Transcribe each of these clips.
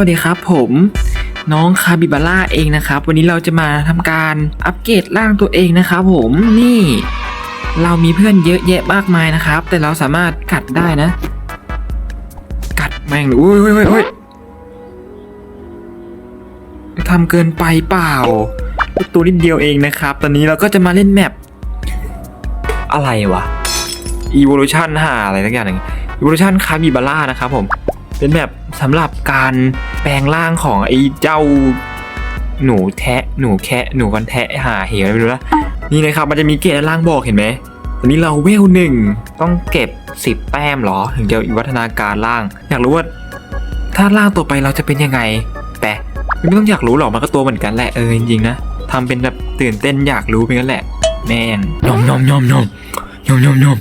วัสดีครับผมน้องคาบิบาร่าเองนะครับ วันนี้เราจะมาทำการอัปเกรดร่างตัวเองนะครับผมนี่ เรามีเพื่อนเยอะแยะมากมายนะครับ แต่เราสามารถกัดได้นะ กัดแม่งเลยอุ้ยอุ้ยอุ้ยอุ้ยทำเกินไปเปล่า ตัวนิดเดียวเองนะครับ ตอนนี้เราก็จะมาเล่นแมปอะไรวะ Evolution หาอะไรสักอย่างหนึ่ง Evolution คาบิบาร่านะครับผมเป็นแบบ สำหรับการแปลงร่างของไอ้เจ้าหนูแทะหนูแคะหนูกันแทะหาเหวอะไรไม่รู้นะนี่นะครับมันจะมีเกรดล่างบอกเห็นไหมตอนนี้เราเวลหนึ่งต้องเก็บ10แต้มเหรอ ถึงจะวิวัฒนาการล่าง อยากรู้ว่า ถ้าล่างตัวไปเราจะเป็นยังไง แต่ไม่ต้องอยากรู้หรอกมันก็ตัวเหมือนกันแหละเออจริงๆนะทำเป็นแบบตื่นเต้นอยากรู้เป็นกันแหละ แม่งยอมยอมยอมยอมยอมยอมยอม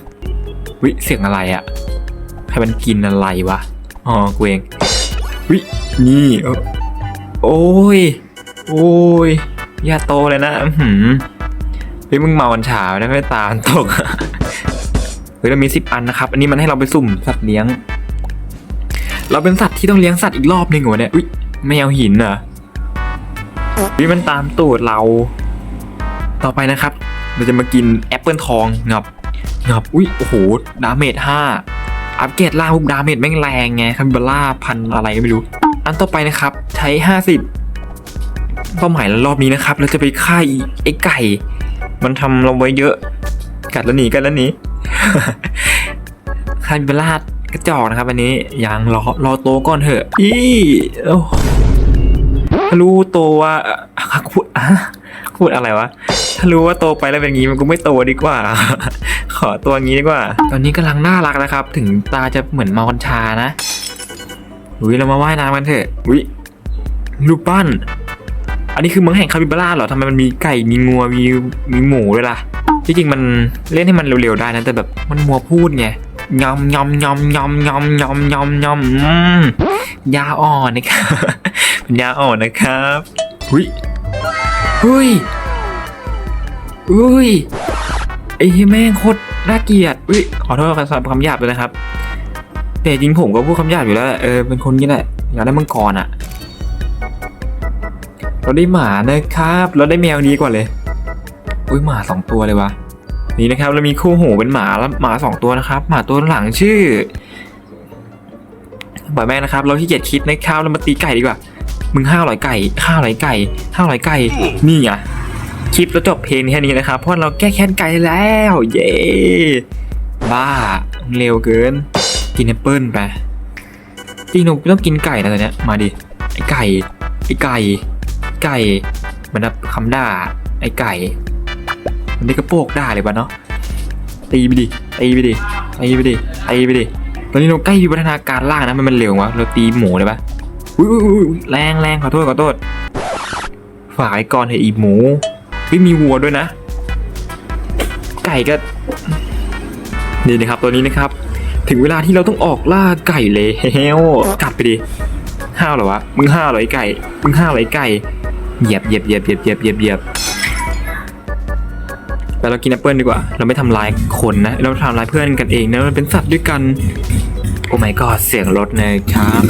วิเสียงอะไรอะใครมันกินอะไรวะ อ๋อกูเองวินี่เออโอ้ย โอ้ยอย่าโตเลยนะอื้อหืมเฮ้ยมึงเมาวันฉาได้ไม่ตาตกเฮ้ยเรามีสิบอันนะครับ อันนี้มันให้เราไปสุ่มสัตว์เลี้ยง เราเป็นสัตว์ที่ต้องเลี้ยงสัตว์อีกรอบหนึ่งเหรอเนี่ยอุ้ยแมวหินเหรอวิมันตามตูดเรา ต่อไปนะครับ เราจะมากินแอปเปิลทองงับงับอุ้ยโอ้โหดาเมจห้า อัปเกรดล่างปุ๊บดาเมจแม่งแรงไงคาบิบาร่าพันอะไรก็ไม่รู้ อันต่อไปนะครับ ใช้ 50เป้าหมายแล้วรอบนี้นะครับ เราจะไปฆ่าไอ้ไก่ มันทำเราไว้เยอะ กัดแล้วหนีกัดแล้วหนีคาบิบาร่ากระจอกนะครับอันนี้ยังรอรอโตก่อนเถอะ อีโอ้ถ้ารู้โตว่า อะพูดอะพูดอะไรวะ ถ้ารู้ว่าโตไปแล้วเป็นงี้มันก็ไม่โตดีกว่า ขอตัวงี้ดีกว่า ตอนนี้กำลังน่ารักนะครับ ถึงตาจะเหมือนเมากัญชานะอุ้ยเรามาว่ายน้ำกันเถอะอุ้ยรูปปั้น อันนี้คือเมืองแห่งคาบิบาร่าเหรอทำไมมันมีไก่มีงัวมีมีหมูด้วยล่ะที่จริงมันเล่นให้มันเร็วๆได้นะแต่แบบมันมัวพูดไงยำยำยำยำยำยำยำยำอืมยาอ่อนนะครับเป็นยาอ่อนนะครับหุย หุยอุ้ยไอ้แม่งโคตรน่าเกลียดอุ้ยขอโทษครับสำหรับคำหยาบเลยนะครับ แต่จริงผมก็พูดคำหยาบอยู่แล้วแหละเออเป็นคนนี้แหละอยากได้มังกรอะ เราได้หมานะครับ เราได้แมวดีกว่าเลยอุ้ยหมาสองตัวเลยวะนี่นะครับ เรามีคู่หูเป็นหมาแล้วหมาสองตัวนะครับ หมาตัวหลังชื่อบ่อยแม่นะครับ เราที่เกียจคิดนะครับเรามาตีไก่ดีกว่า มึงห้าร้อยไก่ห้าร้อยไก่ห้าร้อยไก่ นี่ไงคลิปแล้วจบเพลงแค่นี้นะครับ เพราะเราแก้แค้นไก่แล้ว เย้บ้าเร็วเกิน กินแอปเปิ้ลไปจริงหนูต้องกินไก่นะตอนเนี้ยมาดิไอ้ไก่ไอ้ไก่ไก่มันแบบคำด่าไอ้ไก่ มันได้กระโปกด่าเลยวะเนาะตีไปดิตีไปดิตีไปดิตีไปดิตอนนี้เราใกล้วิวัฒนาการล่างนะมันมันเร็ววะเราตีหมูเลยปะ อุ้ยแรงแรงขอโทษขอโทษฝ่ากไอ้ก่อนเถอะอีหมูเฮ้ยมีวัวด้วยนะ ไก่ก็นี่นะครับตัวนี้นะครับ ถึงเวลาที่เราต้องออกล่าไก่แล้วกัดไปดิห้าวเหรอวะมึงห้าวเหรอไอ้ไก่มึงห้าวเหรอไอ้ไก่เหยียบเหยียบเหยียบเหยียบเหยียบเหยียบเหยียบไปเรากินแอปเปิลดีกว่า เราไม่ทำร้ายคนนะ เราทำร้ายเพื่อนกันเองนะมันเป็นสัตว์ด้วยกัน โอ้ my god เสียงรถนะครับ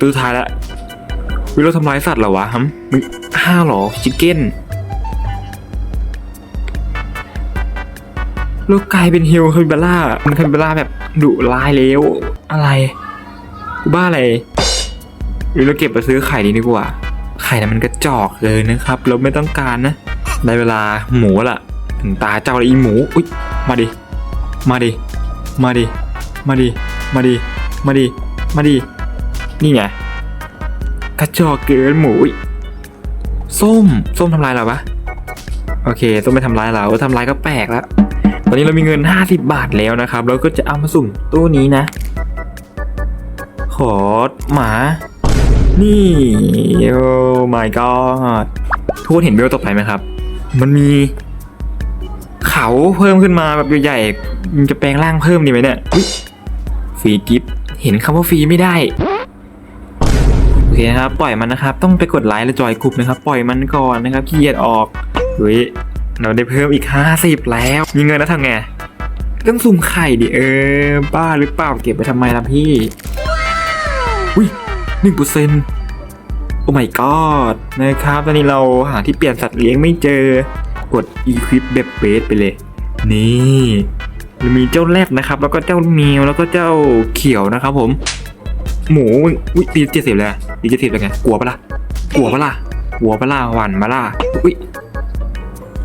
ตัวสุดท้ายละวิเราทำร้ายสัตว์เหรอวะฮัมห้าเหรอชิคเก้นลูกกลายเป็นฮิลคาบิบาร่ามันคาบิบาร่าแบบดุร้ายแล้วอะไรกูบ้าอะไรหรือเราเก็บไปซื้อไข่ดีดีกว่า ไข่นั้นมันกระจอกเลยนะครับ เราไม่ต้องการนะได้เวลาหมูละถึงตาเจ้าล้วอีหมูอุ้ยมาดิมาดิมาดิมาดิมาดิมาดิมาดิ นี่ไงกระจอกเกินหมูอุ๊ยส้ม ส้มทำลายเราปะโอเค ส้มไม่ทำลายเราทำลายก็แปลกแล้ว ตอนนี้เรามีเงิน 50 บาทแล้วนะครับ เราก็จะเอามาสุ่มตู้นี้นะ ขอหมา นี่ โอ้ my god ทุกคนเห็นเบลตกไปไหมครับ มันมี เขาเพิ่มขึ้นมาแบบใหญ่ๆมันจะแปลงร่างเพิ่มดีไหมเนี่ยฟรีกิฟต์เห็นคำว่าฟรีไม่ได้ เคนะครับปล่อยมันนะครับ ต้องไปกดไลค์และจอยกลุ่มนะครับ ปล่อยมันก่อนนะครับขี้เกียจออกเฮ้ยเราได้เพิ่มอีก 50 แล้ว มีเงินแล้วทำไงต้องสุ่มไข่ดิเออบ้าหรือเปล่าเก็บไปทำไมล่ะพี่อุ้ยหนึ่งเปอร์เซ็นต์โอ้ my god นะครับ ตอนนี้เราหาที่เปลี่ยนสัตว์เลี้ยงไม่เจอกด equip แบบเบสไปเลย นี่เรามีเจ้าแรดนะครับ แล้วก็เจ้าแมวแล้วก็เจ้าเขียวนะครับผม หมูอุ้ยตีเจ็ดสิบเลย อะตีเจ็ดสิบเลยไง กลัวปะล่ะ กลัวปะล่ะ กลัวปะล่ะ หวั่นปะล่ะ อุ้ย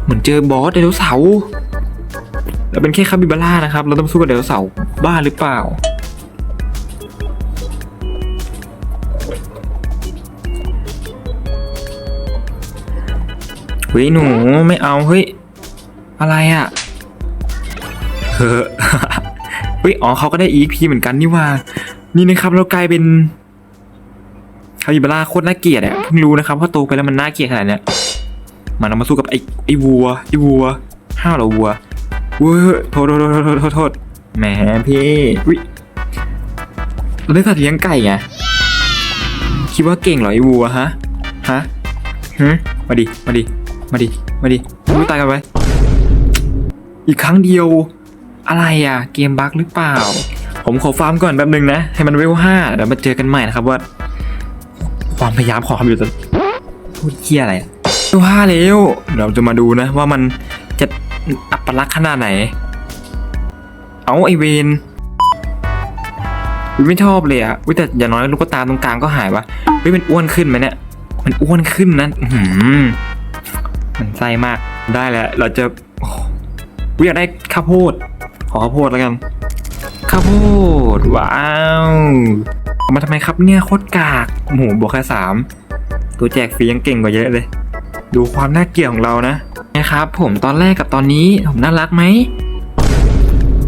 เหมือนเจอบอสไดโนเสาร์เราเป็นแค่คาบิบาร่านะครับ เราต้องสู้กับไดโนเสาร์บ้าหรือเปล่า เฮ้ยหนูไม่เอาเฮ้ย อะไรอะ เฮ้อเฮ้ยอ๋อเขาก็ได้ EP เหมือนกันนี่ว่า นี่นะครับเรากลายเป็น คาบิบาร่าโคตรน่าเกลียดอะเพิ่งรู้นะครับว่าโตไปแล้วมันน่าเกลียดขนาดเนี้ยมันเอามาสู้กับไอ้ไอ้วัวไอ้วัว ห้าวเหรอวัวเว้ยโทษโทษโทษโทษโทษแหมพี่วิเราได้สัตว์เลี้ยงไก่ไงคิดว่าเก่งเหรอไอ้วัวฮะฮะฮะมาดิมาดิมาดิมาดิไม่ตายกันไปอีกครั้งเดียว อะไรอะ เกมบั๊กหรือเปล่า ผมขอฟาร์มก่อนแป๊บนึงนะ ให้มันเวลห้าเดี๋ยวมาเจอกันใหม่นะครับว่า ความพยายามของคอมพิวเตอร์พูดเที่ยอะไรอะเวลห้าแล้วเราจะมาดูนะ ว่ามันจะอัปลักษณ์ขนาดไหน เอาไอเวนอุ๊ยไม่ชอบเลยอะวิแต่อย่างน้อยลูกตาตรงกลางก็หายวะเฮ้ยมันอ้วนขึ้นไหมเนี่ย มันอ้วนขึ้นนะหือมันไส้มากได้แล้ว เราจะโอ้โหอุ๊ยอยากได้ข้าวโพด ขอข้าวโพดแล้วกัน ข้าวโพดว้าว เอามาทำไมครับเนี่ยโคตรกากโอ้โหบวกแค่สามตัวแจกฟรียังเก่งกว่าเยอะเลย ดูความน่าเกลียดของเรานะนะครับ ผมตอนแรกกับตอนนี้ผมน่ารักไหม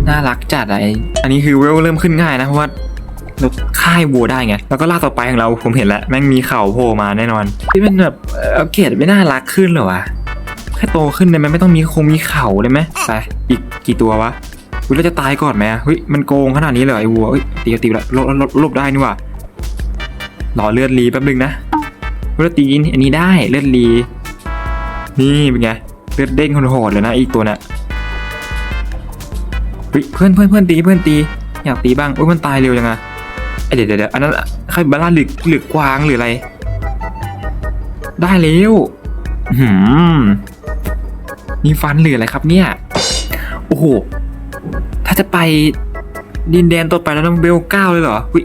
น่ารักจัดอะไออันนี้คือเวลเริ่มขึ้นง่ายนะเพราะว่าเราค่ายวัวได้ไง แล้วก็ล่าต่อไปของเราผมเห็นแล้วแม่งมีเข่าโผล่มาแน่นอนที่มันแบบเออเกรดไม่น่ารักขึ้นเหรอวะแค่โตขึ้นได้ไหมไม่ต้องมีคงมีเข่าได้ไหมไปอีกกี่ตัววะ เฮ้ยเราจะตายก่อนไหมอะเฮ้ยมันโกงขนาดนี้เลยไอ้วัวเฮ้ยตีก็ตีไปละลบลบลบได้นี่ว่ารอเลือดรีแป๊บนึงนะเลือดตีอันนี้ได้เลือดรีนี่เป็นไงเลือดเด้งโหดเลยนะอีกตัวน่ะเฮ้ยเพื่อนเพื่อนเพื่อนตีเพื่อนตีอยากตีบ้างโอ้ยมันตายเร็วยังไงเดี๋ยวเดี๋ยวเดี๋ยวอันนั้นใครบาลานหรือหรือกวางหรืออะไร ได้แล้วหืมมีฟันหลืออะไรครับเนี่ย โอ้โห ถ้าจะไปดินแดนต่อไปแล้วต้องเบลเก้าเลยเหรอวิ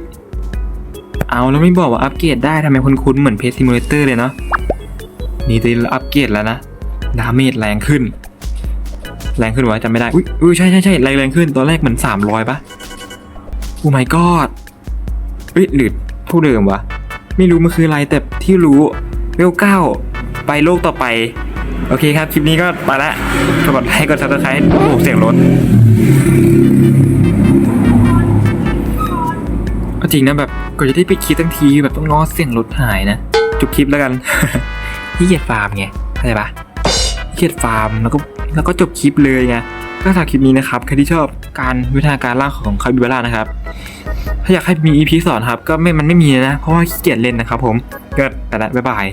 เอาแล้วไม่บอกว่าอัปเกรดได้ทำไมคุ้นๆเหมือนเพจซิมูเลเตอร์เลยเนาะนี่จะอัปเกรดแล้วนะดาเมจแรงขึ้น แรงขึ้นวะจำไม่ได้อุ้ยใช่ใช่ใช่แรงแรงขึ้นตอนแรกเหมือนสามร้อยปะโอ้ my god เฮ้ยหรือผู้เดิมวะไม่รู้มันคืออะไรแต่ที่รู้เวลเก้าไปโลกต่อไป โอเคครับ คลิปนี้ก็ไปละกดไลค์กดซับสไครต์โอ้โหเสียงรถ จริงนะแบบก็จะได้ไปคิดทั้งทีแบบต้องรอเสียงรถหายนะจบคลิปแล้วกันที่เกียดฟาร์มไงเข้าใจปะเกียดฟาร์มแล้วก็แล้วก็จบคลิปเลยไงก็สำหรับคลิปนี้นะครับใครที่ชอบการวิธีการล่างของคาบิบาร่านะครับ ถ้าอยากให้มีอีพีสอนครับ ก็ไม่มันไม่มีนะ เพราะว่าขี้เกียจเล่นนะครับผม ก็แต่ละบ๊ายบาย